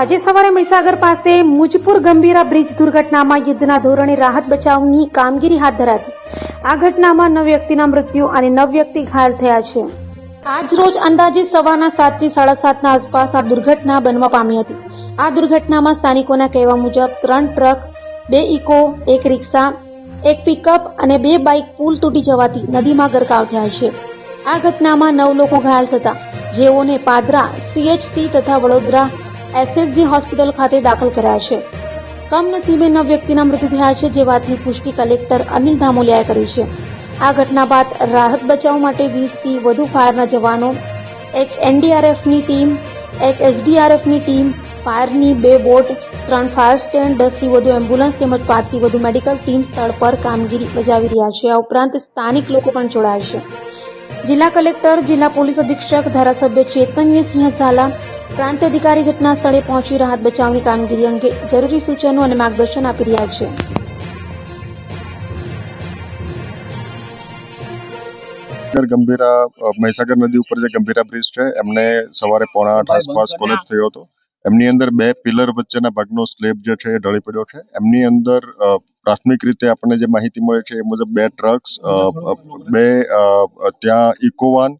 આજે સવારે મહીસાગર પાસે મુજપુર ગંભીરા બ્રિજ દુર્ઘટનામાં યુદ્ધના ધોરણે રાહત બચાવની કામગીરી હાથ ધરાતી. આ ઘટનામાં નવ વ્યક્તિના મૃત્યુ અને નવ વ્યક્તિ ઘાયલ થયા છે. આજ રોજ અંદાજે સવારના સાતથી સાડા સાતના આસપાસ આ દુર્ઘટના બનવા પામી હતી. આ દુર્ઘટનામાં સ્થાનિકોના કહેવા મુજબ ત્રણ ટ્રક, બે ઇકો, એક રિક્ષા, એક પિકઅપ અને બે બાઇક પુલ તૂટી જવાથી નદીમાં ગરકાવ થયા છે. આ ઘટનામાં નવ લોકો ઘાયલ થતા. જેઓને પાદરા સીએચસી તથા વડોદરા એસએસજી હોસ્પિટલ ખાતે દાખલ કર્યા છે. કમનસીબે નવ વ્યક્તિના મૃત્યુ થયા છે જે વાતની પુષ્ટિ કલેક્ટર અનિલ ધામોલિયાએ કરી છે. આ ઘટના બાદ રાહત બચાવ માટે વીસથી વધુ ફાયરના જવાનો, એક એનડીઆરએફની ટીમ, એક એસડીઆરએફની ટીમ, ફાયરની બે બોટ, ત્રણ ફાયર સ્ટેન્ડ, દસથી વધુ એમ્બ્યુલન્સ તેમજ પાંચથી વધુ મેડિકલ ટીમ સ્થળ પર કામગીરી બજાવી રહ્યા છે. આ ઉપરાંત સ્થાનિક લોકો પણ જોડાયા છે. જિલ્લા કલેક્ટર, જિલ્લા પોલીસ અધિક્ષક, ધારાસભ્ય ચેતન્યસિંહ ઝાલા પ્રાંત અધિકારી ઘટના સ્થળે પહોંચી રાહત બચાવની કામગીરી અંગે જરૂરી સૂચનો અને માર્ગદર્શન આપી રહ્યા છે. ગંભીરા મહીસાગર નદી ઉપર જે ગંભીરા બ્રિજ છે એમને સવારે પોણા આઠ આસપાસ કોલેજ થયો હતો. એમની અંદર બે પિલર વચ્ચેના ભાગનો સ્લેબ જે છે એ ઢળી પડ્યો છે. એમની અંદર અ, પ્રાથમિક રીતે આપણને જે માહિતી મળે છે એ મુજબ બે ટ્રક્સ બે અ, ત્યાં ઇકોવાન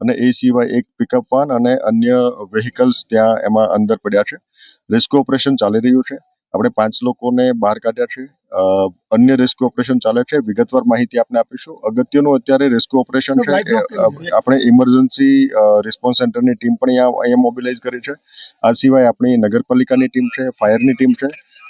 અને એ સિવાય એક પિકઅપ વાન અને અન્ય વેહિકલ્સ ત્યાં એમાં અંદર પડ્યા છે. રેસ્ક્યુ ઓપરેશન ચાલી રહ્યું છે. આપણે પાંચ લોકોને બહાર કાઢ્યા છે. અન્ય રેસ્ક્યુ ઓપરેશન ચાલે છે. વિગતવાર માહિતી આપને આપીશું. અગત્યનું અત્યારે રેસ્ક્યુ ઓપરેશન છે આપણે ઇમરજન્સી રિસ્પોન્સ સેન્ટરની ટીમ પણ અહીંયા અહીંયા મોબિલાઇઝ કરી છે. આ સિવાય આપણી નગરપાલિકાની ટીમ છે ફાયરની ટીમ છે.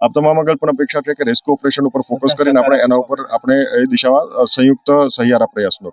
આપ તમામ આગળ પણ અપેક્ષા છે કે રેસ્ક્યુ ઓપરેશન ઉપર ફોકસ કરીને આપણે એના ઉપર આપણે એ દિશામાં સંયુક્ત સહિયારા પ્રયાસનો